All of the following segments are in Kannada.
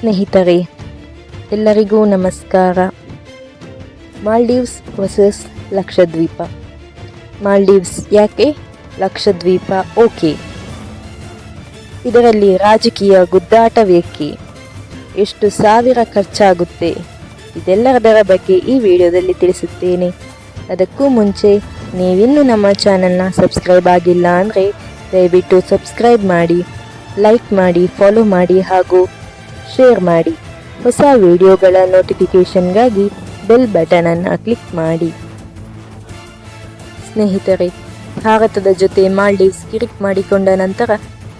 ಸ್ನೇಹಿತರೆ, ಎಲ್ಲರಿಗೂ ನಮಸ್ಕಾರ. ಮಾಲ್ಡೀವ್ಸ್ ವರ್ಸಸ್ ಲಕ್ಷದ್ವೀಪ. ಮಾಲ್ಡೀವ್ಸ್ ಯಾಕೆ? ಲಕ್ಷದ್ವೀಪ ಓಕೆ. ಇದರಲ್ಲಿ ರಾಜಕೀಯ ಗುದ್ದಾಟವೇಕೆ? ಎಷ್ಟು ಸಾವಿರ ಖರ್ಚಾಗುತ್ತೆ? ಇದೆಲ್ಲದರ ಬಗ್ಗೆ ಈ ವಿಡಿಯೋದಲ್ಲಿ ತಿಳಿಸುತ್ತೇನೆ. ಅದಕ್ಕೂ ಮುಂಚೆ, ನೀವಿನ್ನೂ ನಮ್ಮ ಚಾನಲ್ನ ಸಬ್ಸ್ಕ್ರೈಬ್ ಆಗಿಲ್ಲ ಅಂದರೆ ದಯವಿಟ್ಟು ಸಬ್ಸ್ಕ್ರೈಬ್ ಮಾಡಿ, ಲೈಕ್ ಮಾಡಿ, ಫಾಲೋ ಮಾಡಿ ಹಾಗೂ ಶೇರ್ ಮಾಡಿ. ಹೊಸ ವಿಡಿಯೋಗಳ ನೋಟಿಫಿಕೇಷನ್ಗಾಗಿ ಬೆಲ್ ಬಟನನ್ನು ಕ್ಲಿಕ್ ಮಾಡಿ. ಸ್ನೇಹಿತರೆ, ಭಾರತದ ಜೊತೆ ಮಾಲ್ಡೀವ್ಸ್ ಕಿರಿಕ್ ಮಾಡಿಕೊಂಡ ನಂತರ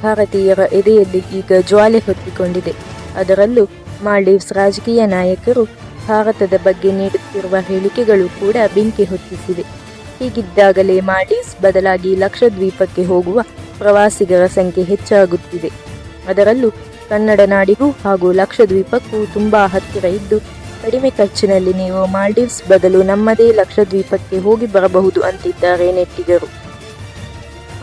ಭಾರತೀಯರ ಎದೆಯಲ್ಲಿ ಈಗ ಜ್ವಾಲೆ ಹೊತ್ತಿಕೊಂಡಿದೆ. ಅದರಲ್ಲೂ ಮಾಲ್ಡೀವ್ಸ್ ರಾಜಕೀಯ ನಾಯಕರು ಭಾರತದ ಬಗ್ಗೆ ನೀಡುತ್ತಿರುವ ಹೇಳಿಕೆಗಳು ಕೂಡ ಬೆಂಕಿ ಹೊತ್ತಿಸಿವೆ. ಹೀಗಿದ್ದಾಗಲೇ ಮಾಲ್ಡೀವ್ಸ್ ಬದಲಾಗಿ ಲಕ್ಷದ್ವೀಪಕ್ಕೆ ಹೋಗುವ ಪ್ರವಾಸಿಗರ ಸಂಖ್ಯೆ ಹೆಚ್ಚಾಗುತ್ತಿದೆ. ಅದರಲ್ಲೂ ಕನ್ನಡ ನಾಡಿಗೂ ಹಾಗೂ ಲಕ್ಷದ್ವೀಪಕ್ಕೂ ತುಂಬಾ ಹತ್ತಿರ ಇದ್ದು, ಕಡಿಮೆ ಖರ್ಚಿನಲ್ಲಿ ನೀವು ಮಾಲ್ಡೀವ್ಸ್ ಬದಲು ನಮ್ಮದೇ ಲಕ್ಷದ್ವೀಪಕ್ಕೆ ಹೋಗಿ ಬರಬಹುದು ಅಂತಿದ್ದಾರೆ ನೆಟ್ಟಿಗರು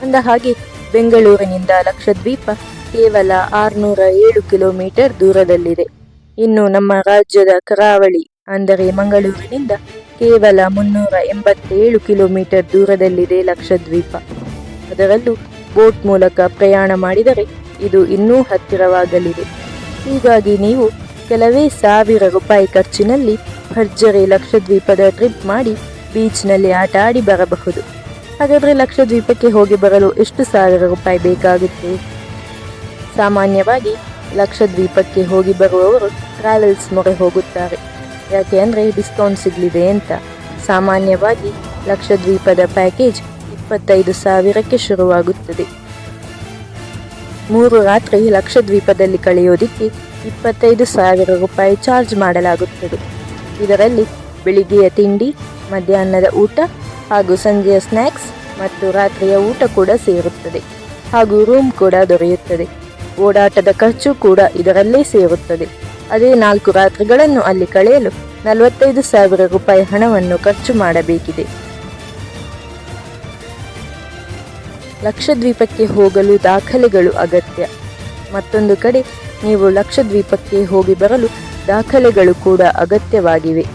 ಅಂದ ಹಾಗೆ, ಬೆಂಗಳೂರಿನಿಂದ ಲಕ್ಷದ್ವೀಪ ಕೇವಲ ಆರುನೂರ ಏಳು ಕಿಲೋಮೀಟರ್ ದೂರದಲ್ಲಿದೆ. ಇನ್ನು ನಮ್ಮ ರಾಜ್ಯದ ಕರಾವಳಿ, ಅಂದರೆ ಮಂಗಳೂರಿನಿಂದ ಕೇವಲ ಮುನ್ನೂರ ಎಂಬತ್ತೇಳು ಕಿಲೋಮೀಟರ್ ದೂರದಲ್ಲಿದೆ ಲಕ್ಷದ್ವೀಪ. ಅದರಲ್ಲೂ ಬೋಟ್ ಮೂಲಕ ಪ್ರಯಾಣ ಮಾಡಿದರೆ ಇದು ಇನ್ನೂ ಹತ್ತಿರವಾಗಲಿದೆ. ಹೀಗಾಗಿ ನೀವು ಕೆಲವೇ ಸಾವಿರ ರೂಪಾಯಿ ಖರ್ಚಿನಲ್ಲಿ ಭರ್ಜರಿ ಲಕ್ಷದ್ವೀಪದ ಟ್ರಿಪ್ ಮಾಡಿ ಬೀಚ್ನಲ್ಲಿ ಆಟ ಆಡಿ ಬರಬಹುದು. ಹಾಗಾದರೆ ಲಕ್ಷದ್ವೀಪಕ್ಕೆ ಹೋಗಿ ಬರಲು ಎಷ್ಟು ಸಾವಿರ ರೂಪಾಯಿ ಬೇಕಾಗುತ್ತೆ? ಸಾಮಾನ್ಯವಾಗಿ ಲಕ್ಷದ್ವೀಪಕ್ಕೆ ಹೋಗಿ ಬರುವವರು ಟ್ರಾವೆಲ್ಸ್ ಮೊರೆ ಹೋಗುತ್ತಾರೆ. ಯಾಕೆ ಅಂದರೆ ಡಿಸ್ಕೌಂಟ್ ಸಿಗಲಿದೆ ಅಂತ. ಸಾಮಾನ್ಯವಾಗಿ ಲಕ್ಷದ್ವೀಪದ ಪ್ಯಾಕೇಜ್ ಇಪ್ಪತ್ತೈದು ಸಾವಿರಕ್ಕೆ ಶುರುವಾಗುತ್ತದೆ. ಮೂರು ರಾತ್ರಿ ಲಕ್ಷದ್ವೀಪದಲ್ಲಿ ಕಳೆಯೋದಿಕ್ಕೆ ಇಪ್ಪತ್ತೈದು ಸಾವಿರ ರೂಪಾಯಿ ಚಾರ್ಜ್ ಮಾಡಲಾಗುತ್ತದೆ. ಇದರಲ್ಲಿ ಬೆಳಿಗ್ಗೆಯ ತಿಂಡಿ, ಮಧ್ಯಾಹ್ನದ ಊಟ ಹಾಗೂ ಸಂಜೆಯ ಸ್ನ್ಯಾಕ್ಸ್ ಮತ್ತು ರಾತ್ರಿಯ ಊಟ ಕೂಡ ಸೇರುತ್ತದೆ ಹಾಗೂ ರೂಮ್ ಕೂಡ ದೊರೆಯುತ್ತದೆ. ಓಡಾಟದ ಖರ್ಚು ಕೂಡ ಇದರಲ್ಲೇ ಸೇರುತ್ತದೆ. ಅದೇ ನಾಲ್ಕು ರಾತ್ರಿಗಳನ್ನು ಅಲ್ಲಿ ಕಳೆಯಲು ನಲವತ್ತೈದು ಸಾವಿರ ರೂಪಾಯಿ ಹಣವನ್ನು ಖರ್ಚು ಮಾಡಬೇಕಿದೆ. ಲಕ್ಷದ್ವೀಪಕ್ಕೆ ಹೋಗಲು ದಾಖಲೆಗಳು ಅಗತ್ಯ. ಮತ್ತೊಂದು ಕಡೆ, ನೀವು ಲಕ್ಷದ್ವೀಪಕ್ಕೆ ಹೋಗಿ ಬರಲು ದಾಖಲೆಗಳು ಕೂಡ ಅಗತ್ಯವಾಗಿವೆ.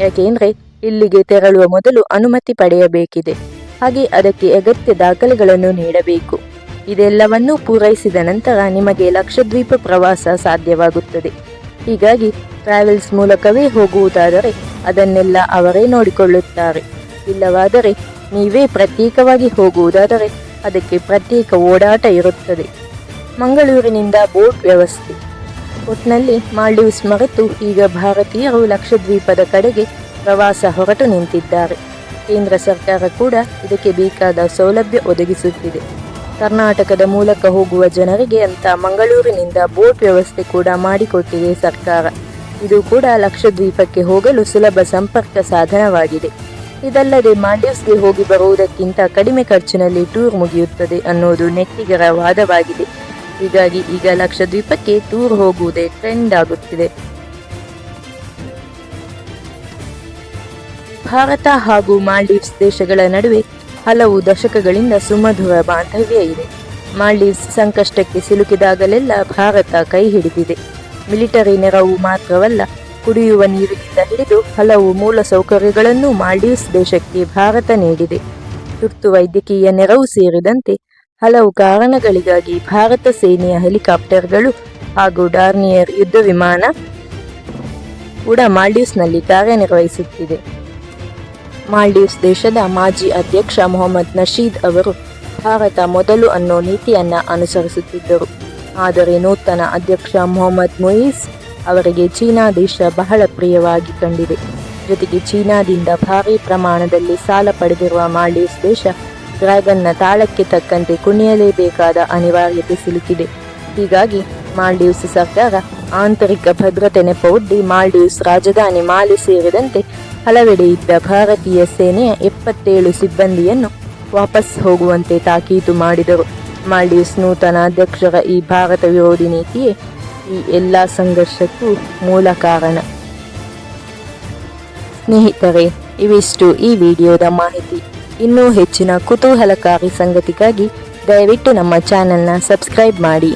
ಯಾಕೆಂದರೆ, ಇಲ್ಲಿಗೆ ತೆರಳುವ ಮೊದಲು ಅನುಮತಿ ಪಡೆಯಬೇಕಿದೆ. ಹಾಗೆ ಅದಕ್ಕೆ ಅಗತ್ಯ ದಾಖಲೆಗಳನ್ನು ನೀಡಬೇಕು. ಇದೆಲ್ಲವನ್ನೂ ಪೂರೈಸಿದ ನಂತರ ನಿಮಗೆ ಲಕ್ಷದ್ವೀಪ ಪ್ರವಾಸ ಸಾಧ್ಯವಾಗುತ್ತದೆ. ಹೀಗಾಗಿ, ಟ್ರಾವೆಲ್ಸ್ ಮೂಲಕವೇ ಹೋಗುವುದಾದರೆ, ಅದನ್ನೆಲ್ಲ ಅವರೇ ನೋಡಿಕೊಳ್ಳುತ್ತಾರೆ. ಇಲ್ಲವಾದರೆ, ನೀವೇ ಪ್ರತ್ಯೇಕವಾಗಿ ಹೋಗುವುದಾದರೆ ಅದಕ್ಕೆ ಪ್ರತ್ಯೇಕ ಓಡಾಟ ಇರುತ್ತದೆ. ಮಂಗಳೂರಿನಿಂದ ಬೋಟ್ ವ್ಯವಸ್ಥೆ. ಒಟ್ನಲ್ಲಿ ಮಾಲ್ಡೀವ್ಸ್ ಮರೆತು ಈಗ ಭಾರತೀಯರು ಲಕ್ಷದ್ವೀಪದ ಕಡೆಗೆ ಪ್ರವಾಸ ಹೊರಟು ನಿಂತಿದ್ದಾರೆ. ಕೇಂದ್ರ ಸರ್ಕಾರ ಕೂಡ ಇದಕ್ಕೆ ಬೇಕಾದ ಸೌಲಭ್ಯ ಒದಗಿಸುತ್ತಿದೆ. ಕರ್ನಾಟಕದ ಮೂಲಕ ಹೋಗುವ ಜನರಿಗೆ ಅಂತ ಮಂಗಳೂರಿನಿಂದ ಬೋಟ್ ವ್ಯವಸ್ಥೆ ಕೂಡ ಮಾಡಿಕೊಟ್ಟಿದೆ ಸರ್ಕಾರ. ಇದು ಕೂಡ ಲಕ್ಷದ್ವೀಪಕ್ಕೆ ಹೋಗಲು ಸುಲಭ ಸಂಪರ್ಕ ಸಾಧನವಾಗಿದೆ. ಇದಲ್ಲದೆ ಮಾಲ್ಡೀವ್ಸ್ಗೆ ಹೋಗಿ ಬರುವುದಕ್ಕಿಂತ ಕಡಿಮೆ ಖರ್ಚಿನಲ್ಲಿ ಟೂರ್ ಮುಗಿಯುತ್ತದೆ ಅನ್ನೋದು ನೆಟ್ಟಿಗರ ವಾದವಾಗಿದೆ. ಹೀಗಾಗಿ ಈಗ ಲಕ್ಷದ್ವೀಪಕ್ಕೆ ಟೂರ್ ಹೋಗುವುದೇ ಟ್ರೆಂಡ್ ಆಗುತ್ತಿದೆ. ಭಾರತ ಹಾಗೂ ಮಾಲ್ಡೀವ್ಸ್ ದೇಶಗಳ ನಡುವೆ ಹಲವು ದಶಕಗಳಿಂದ ಸುಮಧುರ ಬಾಂಧವ್ಯ ಇದೆ. ಮಾಲ್ಡೀವ್ಸ್ ಸಂಕಷ್ಟಕ್ಕೆ ಸಿಲುಕಿದಾಗಲೆಲ್ಲ ಭಾರತ ಕೈ ಹಿಡಿದಿದೆ. ಮಿಲಿಟರಿ ನೆರವು ಮಾತ್ರವಲ್ಲ ಕುಡಿಯುವ ನೀರಿನಿಂದ ಹಿಡಿದು ಹಲವು ಮೂಲ ಸೌಕರ್ಯಗಳನ್ನು ಮಾಲ್ಡೀವ್ಸ್ ದೇಶಕ್ಕೆ ಭಾರತ ನೀಡಿದೆ. ತುರ್ತು ವೈದ್ಯಕೀಯ ನೆರವು ಸೇರಿದಂತೆ ಹಲವು ಕಾರಣಗಳಿಗಾಗಿ ಭಾರತ ಸೇನೆಯ ಹೆಲಿಕಾಪ್ಟರ್ಗಳು ಹಾಗೂ ಡಾರ್ನಿಯರ್ ಯುದ್ಧ ವಿಮಾನ ಕೂಡ ಮಾಲ್ಡೀವ್ಸ್ನಲ್ಲಿ ಕಾರ್ಯನಿರ್ವಹಿಸುತ್ತಿದೆ. ಮಾಲ್ಡೀವ್ಸ್ ದೇಶದ ಮಾಜಿ ಅಧ್ಯಕ್ಷ ಮೊಹಮ್ಮದ್ ನಶೀದ್ ಅವರು ಭಾರತ ಮೊದಲು ಅನ್ನೋ ನೀತಿಯನ್ನ ಅನುಸರಿಸುತ್ತಿದ್ದರು. ಆದರೆ ನೂತನ ಅಧ್ಯಕ್ಷ ಮೊಹಮ್ಮದ್ ಮುಯಿಸ್ ಅವರಿಗೆ ಚೀನಾ ದೇಶ ಬಹಳ ಪ್ರಿಯವಾಗಿ ಕಂಡಿದೆ. ಜೊತೆಗೆ ಚೀನಾದಿಂದ ಭಾರೀ ಪ್ರಮಾಣದಲ್ಲಿ ಸಾಲ ಪಡೆದಿರುವ ಮಾಲ್ಡೀವ್ಸ್ ದೇಶ ಡ್ರ್ಯಾಗನ್ನ ತಾಳಕ್ಕೆ ತಕ್ಕಂತೆ ಕುಣಿಯಲೇಬೇಕಾದ ಅನಿವಾರ್ಯತೆ ಸಿಲುಕಿದೆ. ಹೀಗಾಗಿ ಮಾಲ್ಡೀವ್ಸ್ ಸರ್ಕಾರ ಆಂತರಿಕ ಭದ್ರತೆ ನೆಪವೊಡ್ಡಿ ಮಾಲ್ಡೀವ್ಸ್ ರಾಜಧಾನಿ ಮಾಲೆ ಸೇರಿದಂತೆ ಹಲವೆಡೆ ಇದ್ದ ಭಾರತೀಯ ಸೇನೆಯ ಎಪ್ಪತ್ತೇಳು ಸಿಬ್ಬಂದಿಯನ್ನು ವಾಪಸ್ ಹೋಗುವಂತೆ ತಾಕೀತು ಮಾಡಿದರು. ಮಾಲ್ಡೀವ್ಸ್ ನೂತನ ಅಧ್ಯಕ್ಷರ ಈ ಭಾರತ ವಿರೋಧಿ ನೀತಿಯೇ ಈ ಎಲ್ಲ ಸಂಘರ್ಷಕ್ಕೂ ಮೂಲ ಕಾರಣ. ಸ್ನೇಹಿತರೆ, ಇವಿಷ್ಟು ಈ ವಿಡಿಯೋದ ಮಾಹಿತಿ. ಇನ್ನೂ ಹೆಚ್ಚಿನ ಕುತೂಹಲಕಾರಿ ಸಂಗತಿಗಾಗಿ ದಯವಿಟ್ಟು ನಮ್ಮ ಚಾನೆಲ್ನ ಸಬ್ಸ್ಕ್ರೈಬ್ ಮಾಡಿ.